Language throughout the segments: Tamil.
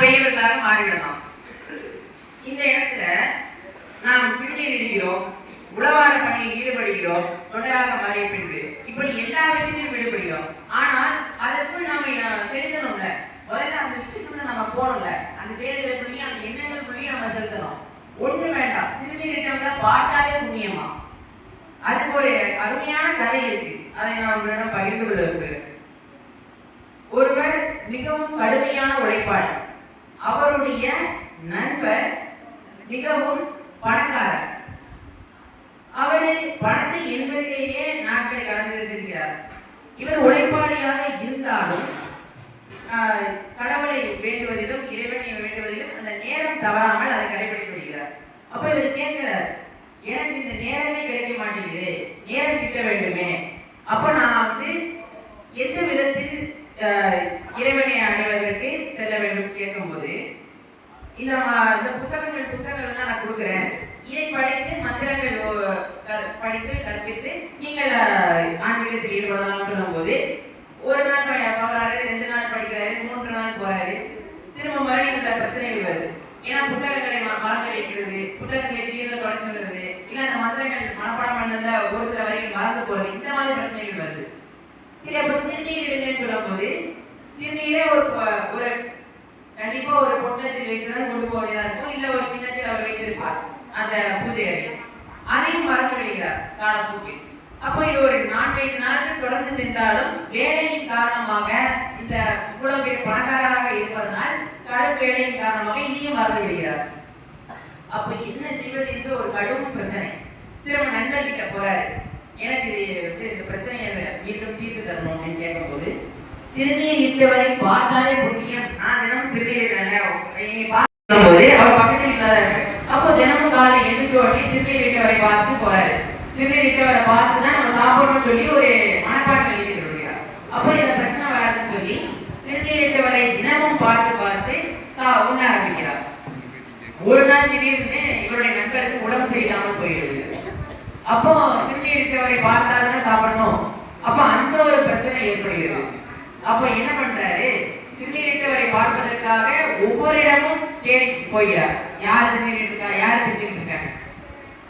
நாம் பெரியவர்களாக மாறிவிடலாம் இந்த இடத்துல நாம் திருநீர் உளவாட பணியில் ஈடுபடுகிறோம் தொண்டராக மாறிய பின்பு இப்படி எல்லா விஷயத்திலும் ஈடுபடுகிறோம். ஆனால் அதற்குள் நாம செலுத்தணும்ல. முதல்ல அந்த விஷயத்துக்குள்ள நம்ம போகணும்ல. அந்த தேர்தலுக்குள்ளேயும் அந்த எண்ணங்களுக்குள்ளேயும் நம்ம செலுத்தணும். ஒண்ணு வேண்டாம். திருநீரிட்டம்ல பார்த்தாலே புண்ணியமா? அதுக்கு ஒரு அருமையான கதை இருக்கு. அதை நான் உங்களிடம் பகிர்ந்து கொள்ள ஒருவர் மிகவும் கடுமையான உழைப்பாளர். அவருடைய நண்பர் மிகவும் பணக்காரர். அவரு பணத்தை என்பதிலேயே நாட்களை கடந்து வைத்திருக்கிறார் இவர் உழைப்பாளியாக இருந்தாலும் ஆஹ், கடவுளை வேண்டுவதிலும் இறைவனை வேண்டுவதிலும் அந்த நேரம் தவறாமல் அதை கடைபிடித்து விடுகிறார் அப்ப இவர் கேட்கிறார் எனக்கு இந்த நேரமே கிடைக்க மாட்டேங்குது. நேரம் கிட்ட வேண்டுமே. அப்ப நான் வந்து எந்த விதத்தில் இறைவனை அடைவதற்கு செல்ல வேண்டும் கேட்கும்போது இந்த இந்த புத்தகங்கள் புத்தகங்கள்லாம் நான் கொடுக்குறேன். இதை படித்து மந்திரங்கள் ஓ- க- படித்து கற்பித்து நீங்கள் ஆன்மீகத்தில் ஈடுபடலாம் சொல்லும்போது ஒரு நாள் ப- ரெண்டு நாள் படிக்கிறாரு மூன்று நாள் போறாரு திரும்ப மறுபடியும் இந்த பிரச்சனைகள் வருது. ஏன்னா புத்தகங்களை மறந்து வைக்கிறது புத்தகங்களை தீர்வு தொடங்குறது இல்லை அந்த மந்திரங்கள் மனப்பாடம் பண்ணதுல ஒரு சில வரைக்கும் மறந்து போறது இந்த மாதிரி பிரச்சனைகள் சரி அப்ப திருநீர் இடுங்கன்னு சொல்லும்போது திருநீரே ஒரு ஒரு கண்டிப்பா ஒரு பொட்டத்தில் வைத்துதான் கொண்டு போக வேண்டியதா இருக்கும். இல்ல ஒரு கிண்ணத்தில் அவர் வைத்திருப்பார் அந்த பூஜை அதையும் மறந்து விடுகிறார் காலப்போக்கில். அப்போ இது ஒரு நான்கைந்து நாட்கள் தொடர்ந்து சென்றாலும் வேலையின் காரணமாக இந்த இவ்வளவு பேர் பணக்காரராக இருப்பதனால் கடும் வேலையின் காரணமாக இதையும் மறந்து விடுகிறார். அப்ப என்ன செய்வது என்று ஒரு கடும் பிரச்சனை. திரும்ப நண்பர் கிட்ட போறாரு. எனக்கு இது இந்த பிரச்சனையை மீண்டும் தீர்த்து தரணும் அப்படின்னு கேட்கும்போது திருநீர் இட்டவரை பார்த்தாலே புண்ணியம். நான் தினமும் திருநீர் போது அவர் பக்கத்தில் இல்லாத அப்போ தினமும் காலை எழுந்து ஓட்டி திருநீர் இட்டவரை பார்த்து போறாரு. திருநீர் இட்டவரை பார்த்து தான் நம்ம சாப்பிடணும்னு சொல்லி ஒரு மனப்பான்மை எழுதிட்டு அப்போ இந்த பிரச்சனை வராதுன்னு சொல்லி திருநீர் இட்டவரை தினமும் பார்த்து பார்த்து சா உண்ண ஆரம்பிக்கிறார். ஒரு நாள் திடீர்னு இவருடைய நண்பருக்கு உடம்பு சரியில்லாமல் போயிடுது. அப்போ திருநீர் இருக்கவரை பார்த்தாதான் சாப்பிடணும். அப்ப அந்த ஒரு பிரச்சனை ஏற்படுகிறது. அப்ப என்ன பண்றாரு? திருநீரிட்டவரை பார்ப்பதற்காக ஒவ்வொரு இடமும் தேடி போய்யார் யார் திருநீர் இருக்கா யார் திருநீர் இருக்காங்க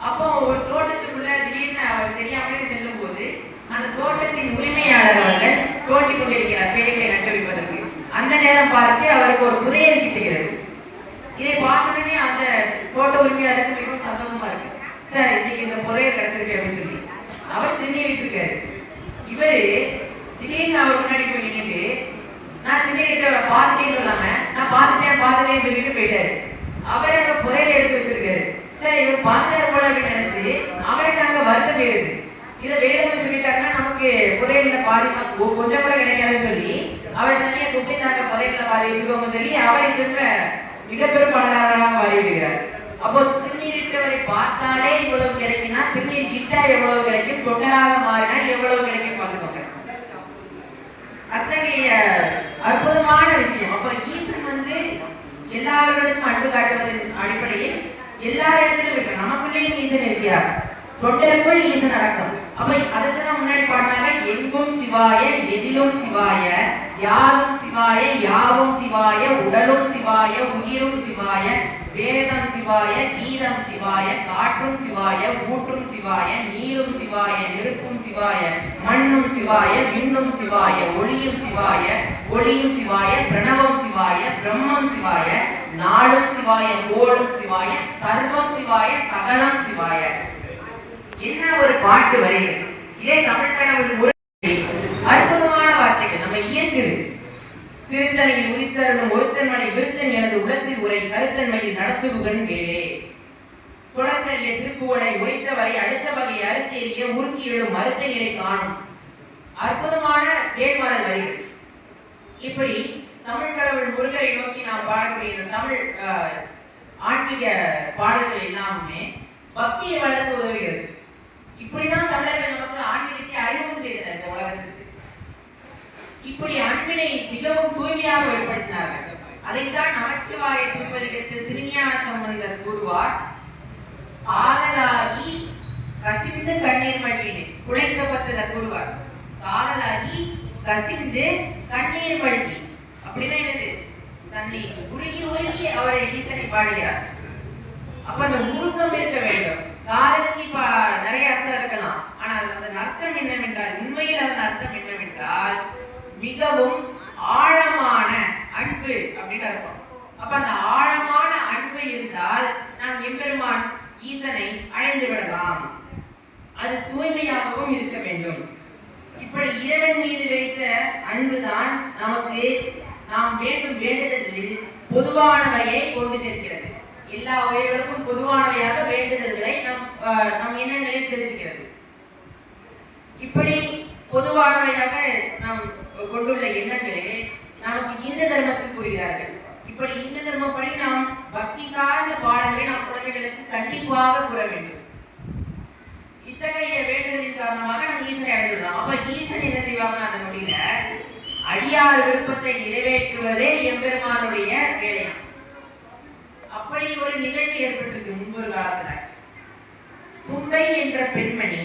அப்போ ஒரு தோட்டத்துக்குள்ள திடீர்னு அவர் தெரியாமலே செல்லும் போது அந்த தோட்டத்தின் உரிமையாளர் அவர்கள் தோட்டி கொண்டிருக்கிறார் செடிகளை நட்டு வைப்பதற்கு அந்த நேரம் பார்த்து அவருக்கு ஒரு புதையல் கிட்டுகிறது இதை பார்த்துடனே அந்த தோட்ட உரிமையாளருக்கு மிகவும் சந்தோஷமா இருக்கு. சார் இன்னைக்கு இந்த புதையல் கிடைச்சிருக்கு அப்படின்னு சொல்லி. அவர் திருநீரிட்டு இருக்காரு இவரு திடீர்னு அவர் முன்னாடி போய் நின்றுட்டு நான் திண்ணீரிட்டு அவரை பார்த்துட்டே சொல்லாம நான் பார்த்துட்டேன் பார்த்துட்டேன் சொல்லிட்டு போயிட்டாரு. அவரே அங்க புதையில எடுத்து வச்சிருக்காரு. சார் இவர் பார்த்தாரு போல அப்படின்னு நினைச்சு அவருக்கு அங்க வருத்தம் போயிருது இதை வேணும்னு சொல்லிட்டாருன்னா நமக்கு புதையில பாதி கொஞ்சம் கூட கிடைக்காதுன்னு சொல்லி அவரை தனியா கூப்பிட்டு நாங்க புதையில பாதி வச்சுக்கோங்க சொல்லி அவரை திரும்ப மிகப்பெரும் பணக்காரராக மாறிவிடுகிறார். அப்போ திருநீரிட்டவரை பார்த்தாலே இவ்வளவு கிடைக்கும்னா திருநீர் கிட்டா எவ்வளவு கிடைக்கும் கொட்டராக மாறினால் எவ்வளவு கிடைக்கும் பார்த்துக்கோங்க. அற்புதமான விஷயம். அப்ப ஈசன் வந்து எல்லாரிடத்திலும் அன்பு காட்டுவதன் அடிப்படையில் எல்லாரிடத்திலும் இருக்கு நமக்குள்ளேயும் ஈசன் இருக்கிறார். தொண்டருக்குள் ஈசன் அடக்கம். அப்ப அதுக்கு தான் முன்னாடி பாடினாங்க எங்கும் சிவாய எதிலும் சிவாய யாரும் சிவாய யாவும் சிவாய உடலும் சிவாய உயிரும் சிவாய வேதம் சிவாய கீதம் சிவாய காற்றும் சிவாய ஊற்றும் சிவாய நீரும் சிவாய நெருப்பும் சிவாய மண்ணும் சிவாய விண்ணும் சிவாய ஒளியும் சிவாய ஒளியும் சிவாய பிரணவம் சிவாய பிரம்மம் சிவாய நாடும் சிவாய கோடும் சிவாய சர்வம் சிவாய சகலம் சிவாய. என்ன ஒரு பாட்டு வரைகள்? இதே தமிழ் கடவுள் ஒரு அற்புதமான வார்த்தைகள். நம்ம இயக்குது திருத்தணியில் உயிர்த்தருளும் ஒருத்தன்மனை விருத்தன் எனது உலகத்தில் உரை கருத்தன்மையில் நடத்துவுகன் வேலே சுடக்கரிய திருப்புகளை ஒழித்தவரை அடுத்த வகை அறுத்தேறிய முறுக்கி எழும் நிலை காணும். அற்புதமான வேட்பாளர் வரிகள் இப்படி தமிழ் கடவுள் முருகரை நோக்கி நாம் பாடக்கூடிய இந்த தமிழ் ஆஹ், ஆன்மீக பாடல்கள் எல்லாமே பக்தியை வளர்க்க உதவுகிறது. இப்படிதான் தமிழர்கள் நமக்கு ஆன்மீகத்தை அறிமுகம் செய்தனர் இந்த உலகத்திற்கு. இப்படி அன்பினை மிகவும் தூய்மையாக வெளிப்படுத்தினார்கள். அதைத்தான் நமச்சிவாய திருப்பதிகத்தில் திருஞான சம்பந்தர் கூறுவார் ஆதலாகி கசிந்து கண்ணீர் மல்கினு குழைக்கப்பட்டத கூறுவார். காதலாகி கசிந்து கண்ணீர் மல்வி அப்படின்னா என்னது? தன்னை உருகி உருகி அவரை ஈசனை பாடுகிறார். அப்ப அந்த உருக்கம் இருக்க வேண்டும். காதலுக்கு இப்ப நிறைய அர்த்தம் இருக்கலாம். ஆனால் அதன் அர்த்தம் என்னவென்றால் உண்மையில் அதன் அர்த்தம் என்னவென்றால் மிகவும் ஆழமான அன்பு அப்படின்னு இருக்கும் அப்ப அந்த ஆழமான அன்பு இருந்தால் நாம் எம்பெருமான் ஈசனை அடைந்து விடலாம். அது தூய்மையாகவும் இருக்க வேண்டும். இப்படி இறைவன் மீது வைத்த அன்புதான் நமக்கு நாம் வேண்டும் வேண்டுதல்களில் பொதுவானவையை கொண்டு சேர்க்கிறது. எல்லா உயிர்களுக்கும் பொதுவானவையாக வேண்டுதல்களை நம் நம் இனங்களில் செலுத்துகிறது. இப்படி பொதுவானவையாக நாம் கொண்டுள்ள எண்ணங்களே நமக்கு இந்த தர்மத்தில் கூறுகிறார்கள் இப்படி இந்த தர்மப்படி நாம் பக்தி சார்ந்த பாடல்களை நம் குழந்தைகளுக்கு கண்டிப்பாக கூற வேண்டும். இத்தகைய வேண்டுதலின் காரணமாக நம் ஈசனை அடைந்துள்ளோம். அப்ப ஈசன் என்ன செய்வாங்க அந்த மொழியில அடியார் விருப்பத்தை நிறைவேற்றுவதே எம்பெருமானுடைய வேலையாம். அப்படி ஒரு நிகழ்வு ஏற்பட்டிருக்கு முன்பொரு காலத்துல. தும்பை என்ற பெண்மணி